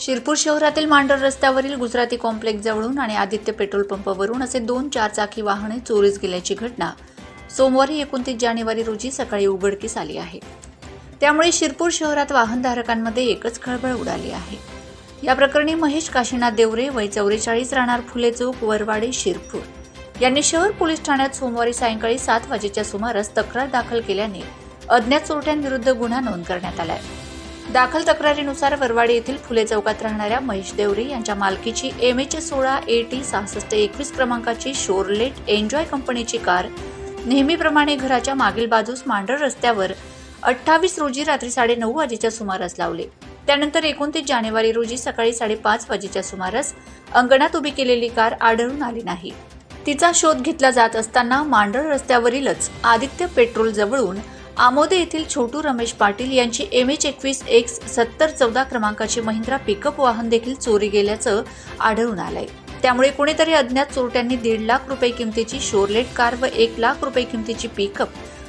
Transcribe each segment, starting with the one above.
शिरपूर शहरातील मांडर रस्त्यावरील गुजराती कॉम्प्लेक्स जवळून आणि आदित्य पेट्रोल पंपावरून असे दोन चारचाकी वाहने चोरीस गेल्याची घटना सोमवारी एकोणतीस जानेवारी रोजी सकाळी उघडकीस आली आहे. त्यामुळे शिरपूर शहरात वाहनधारकांमध्ये एकच खळबळ उडाली आहे. या प्रकरणी महेश काशीनाथ देवरे वय चौवेचाळीस राहणार फुले चौक वरवाडे शिरपूर यांनी शहर पोलीस ठाण्यात सोमवारी सायंकाळी सात वाजेच्या सुमारास तक्रार दाखल केल्याने अज्ञात चोरट्यांविरुद्ध गुन्हा नोंद करण्यात आलाय. दाखल तक्रारीनुसार वरवाडी येथील फुले चौकात राहणाऱ्या महेश देवरे यांच्या मालकीची एम एच सोळा ए टी सहासष्ट एकवीस क्रमांकाची शोरलेट एन्जॉय कंपनीची कार नेहमीप्रमाणे घराच्या मागील बाजूस मांढर रस्त्यावर अठ्ठावीस रोजी रात्री साडेनऊ वाजेच्या सुमारास लावले. त्यानंतर एकोणतीस जानेवारी रोजी सकाळी साडेपाच वाजेच्या सुमारास अंगणात उभी केलेली कार आढळून आली नाही. तिचा शोध घेतला जात असताना मांढर रस्त्यावरीलच आदित्य पेट्रोल जवळून आमोदे येथील छोटू रमेश पाटील यांची एम एच एकवीस एक्स सत्तर चौदा क्रमांकाची महिंद्रा पिकअप वाहन देखील चोरी गेल्याचं आढळून आलंय. त्यामुळे कोणीतरी अज्ञात चोरट्यांनी दीड लाख रुपये किमतीची शोरलेट कार व एक लाख रुपये किमतीची पिकअप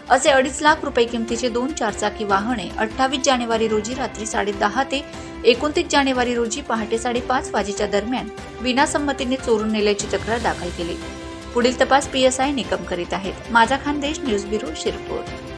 असे अडीच लाख रुपये किमतीचे दोन चारचाकी वाहने अठ्ठावीस जानेवारी रोजी रात्री साडेदहा ते एकोणतीस जानेवारी रोजी पहाटे साडेपाच वाजेच्या दरम्यान विनासंमतीने चोरून नेल्याची तक्रार दाखल केली. पुढील तपास पीएसआय निकम करीत आहेत. माझा खानदेश न्यूज ब्युरो शिरपूर.